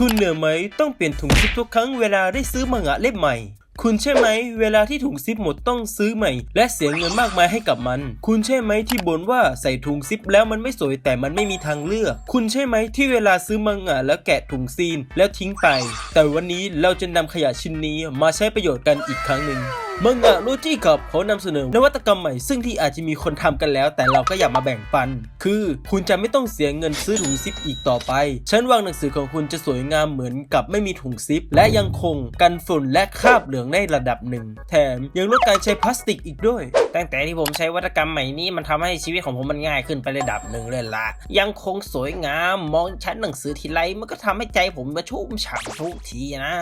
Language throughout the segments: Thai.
คุณเหนื่อยไหมต้องเปลี่ยนถุงซิปทุกครั้งเวลาได้ซื้อมังงะเล่มใหม่ คุณใช่ไหม เวลาที่ถุงซิปหมดต้องซื้อใหม่ และเสียเงินมากมายให้กับมัน คุณใช่ไหมที่บ่นว่าใส่ถุงซิปแล้วมันไม่สวยแต่มันไม่มีทางเลือก คุณใช่ไหมที่เวลาซื้อมังงะแล้วแกะถุงซีนแล้วทิ้งไป แต่วันนี้เราจะนำขยะชิ้นนี้มาใช้ประโยชน์กันอีกครั้งหนึ่ง มังงะโรจิกับเขานำเสนอนวัตกรรมใหม่ซึ่งที่อาจจะมีคนทำกันแล้ว แต่เราก็อยากมาแบ่งปัน คือคุณจะไม่ต้องเสียเงินซื้อถุงซิปอีกต่อไป ชั้นวางหนังสือของคุณจะสวยงามเหมือนกับไม่มีถุงซิป และยังคงกันฝุ่นและคราบเหลืองในระดับหนึ่ง แถมยังลดการใช้พลาสติกอีกด้วย ตั้งแต่ที่ผมใช้วัตกรรมใหม่นี้มันทำให้ชีวิตของผมมันง่ายขึ้นไประดับหนึ่งเลยละยังคงสวยงามมองชั้นหนังสือทีไรมันก็ทำให้ใจผมมาชุ่มฉ่ำทุกทีนะ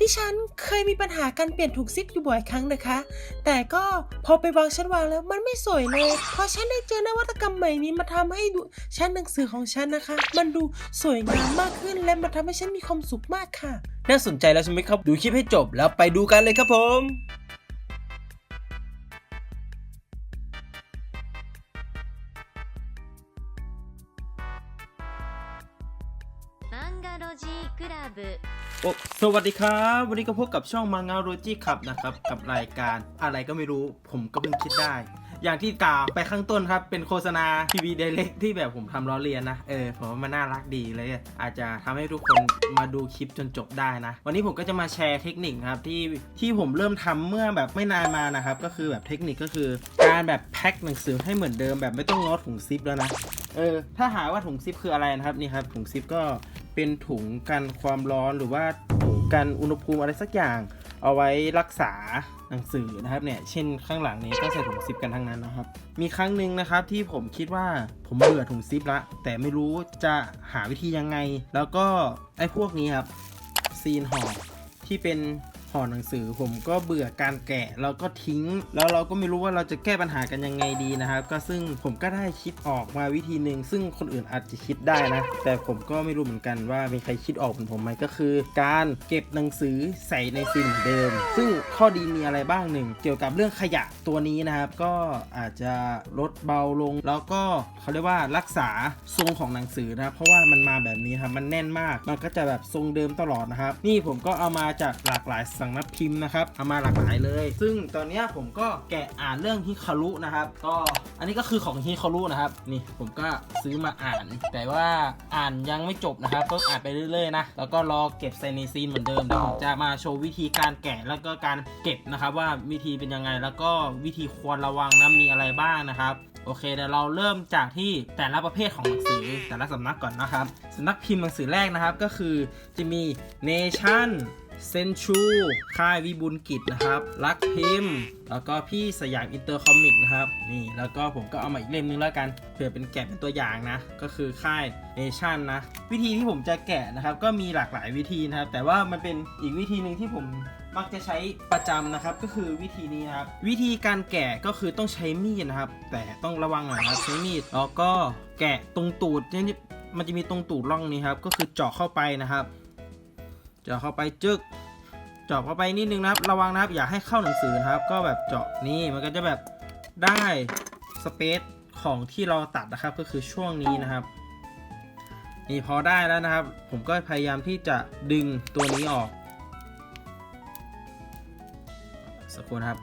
ดิฉันเคยมีปัญหาการเปลี่ยนถุงซิปอยู่บ่อยครั้งนะคะ แต่ก็พอไปวางชั้นวางแล้วมันไม่สวยเลย พอฉันได้เจอนวัตกรรมใหม่นี้มาทำให้ดูชั้นหนังสือของฉันนะคะ มันดูสวยงามมากขึ้นและมันทำให้ฉันมีความสุขมากค่ะ น่าสนใจแล้วใช่ไหมครับ ดูคลิปให้จบแล้วไปดูกันเลยครับผม โอ้สวัสดีครับ วันนี้ก็พบกับช่องมังงาโรจิครับนะครับ กับรายการอะไรก็ไม่รู้ ผมก็เพิ่งคิดได้ อย่างที่กล่าวไปข้างต้นครับ เป็นโฆษณาทีวีเดเล็กที่แบบผมทำล้อเลียนนะ เออ ผมว่ามันน่ารักดีเลย อาจจะทำให้ทุกคนมาดูคลิปจนจบได้นะ วันนี้ผมก็จะมาแชร์เทคนิคครับที่ที่ผมเริ่มทำเมื่อแบบไม่นานมานะครับ ก็คือแบบเทคนิคก็คือ การแบบแพ็คหนังสือให้เหมือนเดิมแบบไม่ต้องง้อถุงซิปแล้วนะ เออ ถ้าหาว่าถุงซิปคืออะไรนะครับนี่ครับถุงซิปก็ เป็นถุงกันความร้อนหรือว่าถุงกันอุณหภูมิอะไรสักอย่าง เอาไว้รักษาหนังสือนะครับเนี่ยเช่นข้างหลังนี้ก็ใส่ถุงซิปกันทั้งนั้นนะครับ มีครั้งหนึ่งนะครับที่ผมคิดว่าผมเบื่อถุงซิปละแต่ไม่รู้จะหาวิธียังไง แล้วก็ไอ้พวกนี้ครับซีนห่อที่เป็น ห่อหนังสือผมก็เบื่อการแกะแล้วก็ทิ้ง แล้วเราก็ไม่รู้ว่าเราจะแก้ปัญหากันยังไงดีนะครับ ก็ซึ่งผมก็ได้คิดออกมาวิธีหนึ่งซึ่งคนอื่นอาจจะคิดได้นะ แต่ผมก็ไม่รู้เหมือนกันว่ามีใครคิดออกเหมือนผมไหมก็คือ การเก็บหนังสือใส่ในซินเดิม ซึ่งข้อดีมีอะไรบ้างหนึ่งเกี่ยวกับเรื่องขยะตัวนี้นะครับก็อาจจะลดเบาลง แล้วก็เขาเรียกว่ารักษาทรงของหนังสือนะครับเพราะว่ามันมาแบบนี้ครับมันแน่นมาก มันก็จะแบบทรงเดิมตลอดนะครับ นี่ผมก็เอามาจากหลากหลายสำนักพิมพ์นะครับเอามาหลากหลายเลย ซึ่งตอนนี้ผมก็แกะอ่านเรื่องฮิคารุนะครับ ก็อันนี้ก็คือของฮิคารุนะครับ นี่ผมก็ซื้อมาอ่าน แต่ว่าอ่านยังไม่จบนะครับต้องอ่านไปเรื่อยๆนะ แล้วก็รอเก็บไซนีซีนเหมือนเดิมเดี๋ยวผมจะมาโชว์วิธีการแกะแล้วก็การเก็บนะครับ ว่าวิธีเป็นยังไงแล้วก็วิธีควรระวังนะมีอะไรบ้างนะครับโอเคเดี๋ยวเราเริ่มจากที่แต่ละประเภทของหนังสือแต่ละสำนักก่อนนะครับสำนักพิมพ์หนังสือแรกนะครับก็คือจะมี Nation เซนชู ค่ายวิบุลกิจนะครับ รักพิมพ์ แล้วก็พี่สยามอินเตอร์คอมิกนะครับ นี่ แล้วก็ผมก็เอามาอีกเล่มนึงแล้วกัน เผื่อเป็นแกะเป็นตัวอย่างนะ ก็คือค่ายเนชั่นนะ วิธีที่ผมจะแกะนะครับ ก็มีหลากหลายวิธีนะครับ แต่ว่ามันเป็นอีกวิธีหนึ่งที่ผมมักจะใช้ประจำนะครับ ก็คือวิธีนี้นะครับ วิธีการแกะก็คือต้องใช้มีดนะครับ แต่ต้องระวังหน่อยนะครับใช้มีด แล้วก็แกะตรงตูดเนี่ยมันจะมีตรงตูดร่องนี้ครับ ก็คือเจาะเข้าไปนะครับ จาะเข้าไปจึกเจาะเข้าไปนิดนึงนะครับ ระวังนะครับ อย่าให้เข้าหนังสือนะครับ ก็แบบเจาะนี่มันก็จะแบบได้สเปซของที่เราตัดนะครับ ก็คือช่วงนี้นะครับ นี่พอได้แล้วนะครับ ผมก็พยายามที่จะดึงตัวนี้ออกสักครู่นะครับ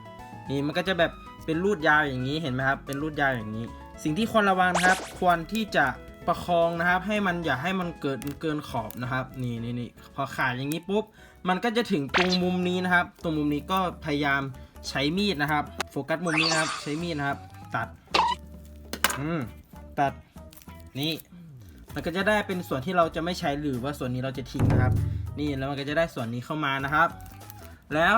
นี่มันก็จะแบบเป็นรูดยาวอย่างนี้เห็นไหมครับ เป็นรูดยาวอย่างนี้ สิ่งที่ควรระวังนะครับ ควรที่จะ ประคองนะครับ ให้มันอย่าให้มันเกิดเกินขอบนะครับ นี่นี่นี่พอขาดอย่างนี้ปุ๊บ มันก็จะถึงตรงมุมนี้นะครับ ตรงมุมนี้ก็พยายามใช้มีดนะครับ โฟกัสมุมนี้นะครับ ใช้มีดนะครับ ตัด อืม ตัด นี่ มันก็จะได้เป็นส่วนที่เราจะไม่ใช้หรือว่าส่วนนี้เราจะทิ้งนะครับ นี่แล้วมันก็จะได้ส่วนนี้เข้ามานะครับ แล้ว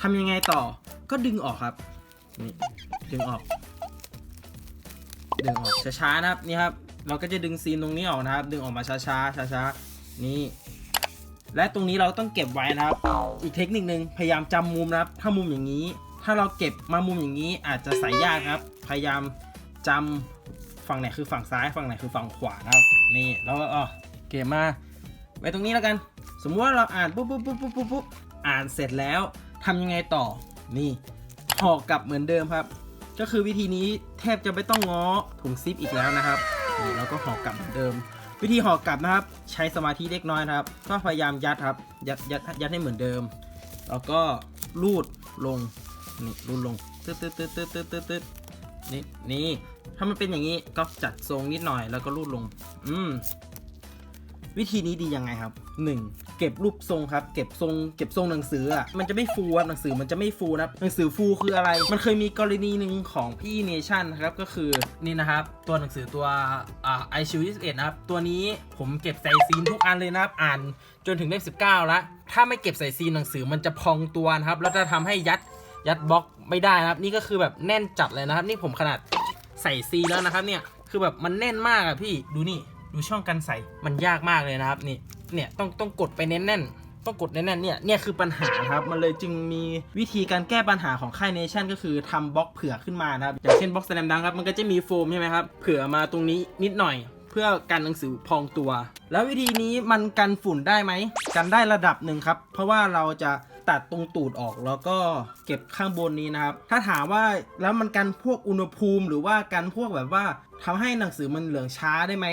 ทำยังไงต่อ ก็ดึงออกครับ นี่ ดึงออก ดึงออกช้าๆนะครับ นี่ครับ เราก็จะดึงซีนตรงนี้ออกนะครับ ดึงออกมาช้าๆช้าๆนี่ และตรงนี้เราต้องเก็บไว้นะครับ อีกเทคนิคนึงพยายามจำมุมนะครับ ถ้ามุมอย่างนี้ ถ้าเราเก็บมามุมอย่างนี้อาจจะใส่ยากครับ พยายามจำฝั่งไหนคือฝั่งซ้าย ฝั่งไหนคือฝั่งขวานะครับ นี่แล้วก็อ๋อเก็บมาไว้ตรงนี้แล้วกัน สมมติว่าเราอ่านปุ๊บปุ๊บปุ๊บปุ๊บปุ๊บปุ๊บอ่านเสร็จแล้วทำยังไงต่อนี่ห่อกลับเหมือนเดิมครับ ก็คือวิธีนี้แทบจะไม่ต้องง้อถุงซิปอีกแล้วนะครับ แล้วก็ห่อกลับเหมือนเดิม วิธีห่อกลับนะครับ ใช้สมาธิเล็กน้อยนะครับ ก็พยายามยัดครับ ยัดยัดยัดให้เหมือนเดิม แล้วก็ลูดลงนี่ลูดลงตึ๊ดตึ๊ดตึ๊ดตึ๊ดตึ๊ดตึ๊ดตึ๊ดนี่นี่ถ้ามันเป็นอย่างนี้ก็จัดทรงนิดหน่อยแล้วก็ลูดลง อืม วิธีนี้ดียังไงครับ 1. เก็บรูปทรงครับ เก็บทรง เก็บทรงหนังสืออะมันจะไม่ฟูครับหนังสือมันจะไม่ฟูนะหนังสือฟูคืออะไร มันเคยมีกรณีหนึ่งของพี่เนชั่นครับก็คือนี่นะครับ ตัวหนังสือตัวอ่าไอชิว21นะครับ ตัวนี้ผมเก็บใส่ซีนทุกอันเลยนะครับ อ่านจนถึงเล่ม19แล้วถ้าไม่เก็บใส่ซีนหนังสือมันจะพองตัวนะครับแล้วจะทำให้ยัดยัดบล็อกไม่ได้นะครับ นี่ก็คือแบบแน่นจัดเลยนะครับ นี่ผมขนาดใส่ซีแล้วนะครับเนี่ยคือแบบมันแน่นมากอะพี่ดูนี่ ดูช่องกันใส่มันยากมากเลยนะครับนี่เนี่ยต้องต้องกดไปแน่นๆต้องกดแน่นๆเนี่ยเนี่ยคือปัญหาครับมันเลยจึงมีวิธีการแก้ปัญหาของค่ายเนชั่นก็คือทำบล็อกเผื่อขึ้นมานะครับอย่างเช่นบล็อกแสลมดังครับมันก็จะมีโฟมใช่ไหมครับเผื่อมาตรงนี้นิดหน่อยเพื่อกันหนังสือพองตัว แล้ววิธีนี้มันกันฝุ่นได้ไหม กันได้ระดับหนึ่งครับ เพราะว่าเราจะตัดตรงตูดออกแล้วก็เก็บข้างบนนี้นะครับ ถ้าถามว่าแล้วมันกันพวกอุณหภูมิหรือว่ากันพวกแบบว่า ทำให้หนังสือมันเหลืองช้าได้ไหม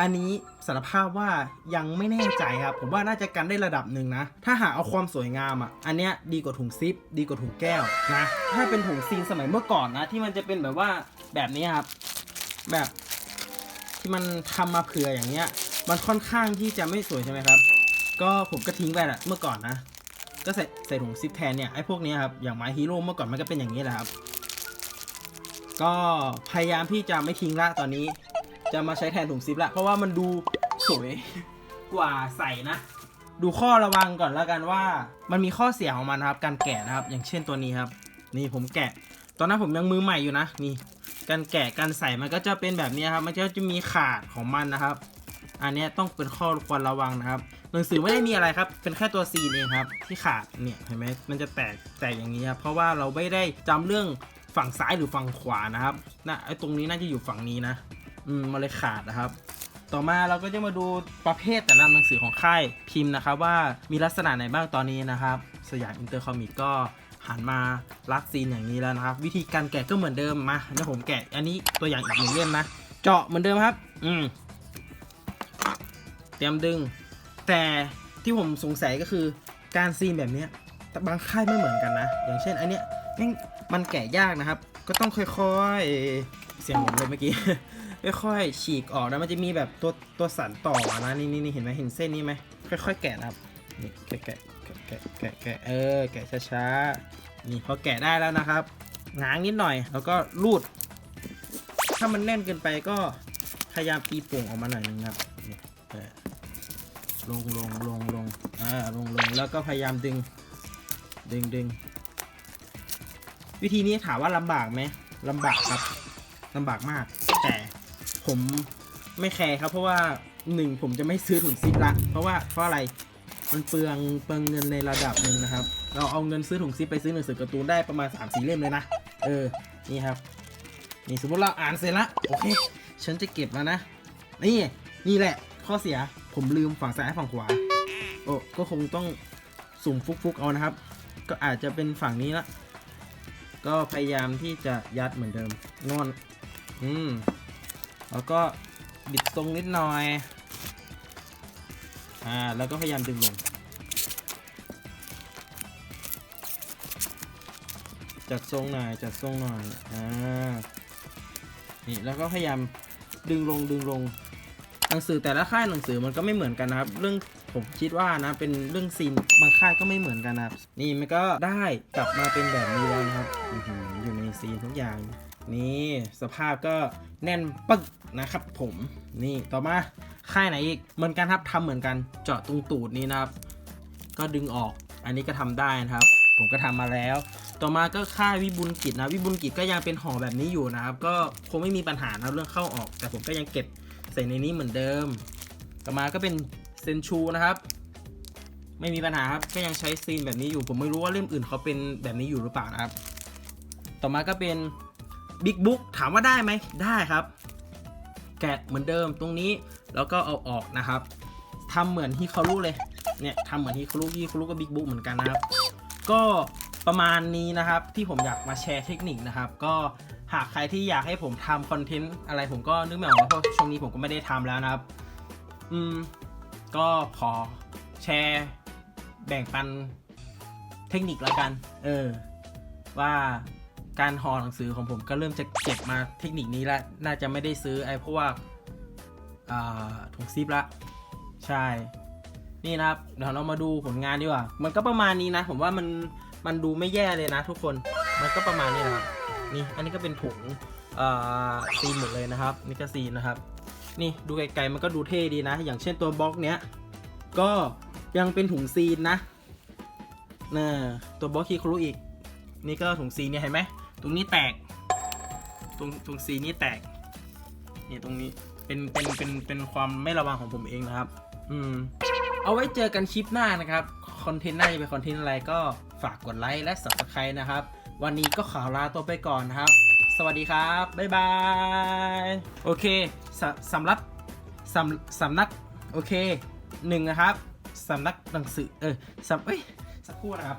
อันนี้สารภาพว่ายังไม่แน่ใจครับ ผมว่าน่าจะกันได้ระดับหนึ่งนะ ถ้าหาเอาความสวยงามอะ อันเนี้ยดีกว่าถุงซิป ดีกว่าถุงแก้วนะ ถ้าเป็นถุงซีนสมัยเมื่อก่อนนะ ที่มันจะเป็นแบบว่าแบบนี้ครับ แบบที่มันทำมาเผื่ออย่างเงี้ย มันค่อนข้างที่จะไม่สวยใช่ไหมครับ ก็ผมก็ทิ้งไปแหละเมื่อก่อนนะ ก็ใส่ใส่ถุงซิปแทนเนี่ยไอ้พวกนี้ครับ อย่างไม้ฮีโร่เมื่อก่อนมันก็เป็นอย่างนี้แหละครับ ก็พยายามที่จะไม่ทิ้งละตอนนี้ จะมาใช้แทนถุงซิปละเพราะว่ามันดูสวยกว่าใส่นะ ดูข้อระวังก่อนแล้วกันว่า มันมีข้อเสียของมันนะครับ การแกะนะครับ อย่างเช่นตัวนี้ครับ นี่ผมแกะ ตอนนั้นผมยังมือใหม่อยู่นะนี่การแกะการใส่มันก็จะเป็นแบบนี้ครับ มันก็จะมีขาดของมันนะครับ อันนี้ต้องเป็นข้อควรระวังนะครับ หนังสือไม่ได้มีอะไรครับ เป็นแค่ตัวซีนเองครับ ที่ขาดเนี่ยเห็นไหมมันจะแตกแตกอย่างนี้ครับ เพราะว่าเราไม่ได้จำเรื่อง ฝั่งซ้ายหรือฝั่งขวานะครับนะไอ้ตรงนี้น่าจะอยู่ฝั่งนี้นะ อืมมันเลยขาดนะครับ ต่อมาเราก็จะมาดูประเภทแต่ละหนังสือของค่ายพิมพ์นะครับ ว่ามีลักษณะไหนบ้างตอนนี้นะครับ สยามอินเตอร์คอมิกก็หันมารักซีนอย่างนี้แล้วนะครับ วิธีการแกะก็เหมือนเดิมมาเดี๋ยวผมแกะอันนี้ตัวอย่างอีกหนึ่งเล่มนะ เจาะเหมือนเดิมครับ อืมเตรียมดึง แต่ที่ผมสงสัยก็คือการซีนแบบนี้แต่บางค่ายไม่เหมือนกันนะ อย่างเช่นอันเนี้ยแม่ง มันแกะยากนะครับ ก็ต้องค่อยๆ เสียงผมเลยเมื่อกี้ ค่อยๆ ฉีกออกนะมันจะมีแบบตัวตัวสันต่อนะนี่นี่เห็นไหมเห็นเส้นนี้ไหมค่อย ๆ แกะนะครับนี่แกะแกะแกะแกะแกะเออแกะช้าๆนี่พอแกะได้แล้วนะครับง้างนิดหน่อยแล้วก็รูด ถ้ามันแน่นเกินไปก็พยายามตีโป่งออกมาหน่อยนึงครับนี่ลงลงลงลงอ่าลงลงแล้วก็พยายามดึง ดึงดึง วิธีนี้ถามว่าลำบากไหมลำบากครับลำบากมาก แต่ผมไม่แคร์ครับ เพราะว่าหนึ่งผมจะไม่ซื้อถุงซิปละ เพราะว่าเพราะอะไรมันเปลืองเปลืองเงินในระดับหนึ่งนะครับ เราเอาเงินซื้อถุงซิปไปซื้อหนังสือการ์ตูนได้ประมาณ3ามสี่เล่มเลยนะ เออ นี่ครับ นี่สมมติเราอ่านเสร็จละโอเค ฉันจะเก็บแล้วนะ นี่ นี่แหละ ข้อเสีย ผมลืมฝั่งซ้ายฝั่งขวา โอ้ ก็คงต้องสุ่มฟุกๆเอานะครับ ก็อาจจะเป็นฝั่งนี้ละ ก็พยายามที่จะยัดเหมือนเดิมนอนอืม แล้วก็บิดตรงนิดหน่อย อ่า แล้วก็พยายามดึงลง จัดทรงหน่อย จัดทรงหน่อย อ่า นี่ แล้วก็พยายามดึงลงดึงลง หนังสือแต่ละค่ายหนังสือมันก็ไม่เหมือนกันนะครับ เรื่อง ผมคิดว่านะเป็นเรื่องซีนบางค่ายก็ไม่เหมือนกันนะครับ นี่มันก็ได้กลับมาเป็นแบบนี้แล้วนะครับอยู่ในซีนทุกอย่างนี่สภาพก็แน่นปึ๊กนะครับ ผมนี่ต่อมาค่ายไหนอีกเหมือนกันครับทำเหมือนกันเจาะตรงตูดนี้นะครับ ก็ดึงออกอันนี้ก็ทำได้นะครับ ผมก็ทำมาแล้ว ต่อมาก็ค่ายวิบุลกิจนะวิบุลกิจก็ยังเป็นห่อแบบนี้อยู่นะครับ ก็คงไม่มีปัญหานะเรื่องเข้าออก แต่ผมก็ยังเก็บใส่ในนี้เหมือนเดิม ต่อมาก็เป็น เซนชูนะครับ ไม่มีปัญหาครับก็ยังใช้ซีนแบบนี้อยู่ ผมไม่รู้ว่าเล่มอื่นเขาเป็นแบบนี้อยู่หรือเปล่านะครับ ต่อมาก็เป็นบิ๊กบุ๊กถามว่าได้ไหมได้ครับ แกะเหมือนเดิมตรงนี้แล้วก็เอาออกนะครับทำเหมือนฮิคารุเลยเนี่ยทำเหมือนฮิคารุฮิคารุก็บิ๊กบุ๊กเหมือนกันนะครับ ก็ประมาณนี้นะครับที่ผมอยากมาแชร์เทคนิคนะครับ ก็หากใครที่อยากให้ผมทำคอนเทนต์อะไรผมก็นึกไม่ออกแล้วเพราะช่วงนี้ผมก็ไม่ได้ทำแล้วนะครับ อืม ก็ขอแชร์แบ่งปันเทคนิคละกัน เออ ว่าการห่อหนังสือของผมก็เริ่มจะเก็บมาเทคนิคนี้แล้วน่าจะไม่ได้ซื้อไอ้พวกอ่าถุงซิปละ ใช่ นี่นะครับ เดี๋ยวเรามาดูผลงานดีกว่า มันก็ประมาณนี้นะ ผมว่ามันมันดูไม่แย่เลยนะทุกคน มันก็ประมาณนี้นะครับ นี่ อันนี้ก็เป็นถุงซีนหมดเลยนะครับ นี่ก็ซีนนะครับ นี่ดูไกลๆมันก็ดูเท่ดีนะ อย่างเช่นตัวบล็อกเนี้ย ก็ยังเป็นถุงซีนนะน่ะตัวบล็อกคีครุอีก นี่ก็ถุงซีนเนี่ยเห็นไหมตรงนี้แตก ตรงตรงซีนนี่แตก นี่ตรงนี้เป็นเป็นเป็นเป็นความไม่ระวังของผมเองนะครับ อืม เอาไว้เจอกันคลิปหน้านะครับ คอนเทนต์หน้าจะเป็นคอนเทนต์อะไรก็ฝากกดไลค์และ subscribe นะครับ วันนี้ก็ขอลาตัวไปก่อนนะครับ สวัสดีครับ บ๊ายบาย โอเคสสำหรับสำสำนัก โอเคหนึ่งนะครับสำนักหนังสือ เออสำเอ้ย สักครู่นะครับ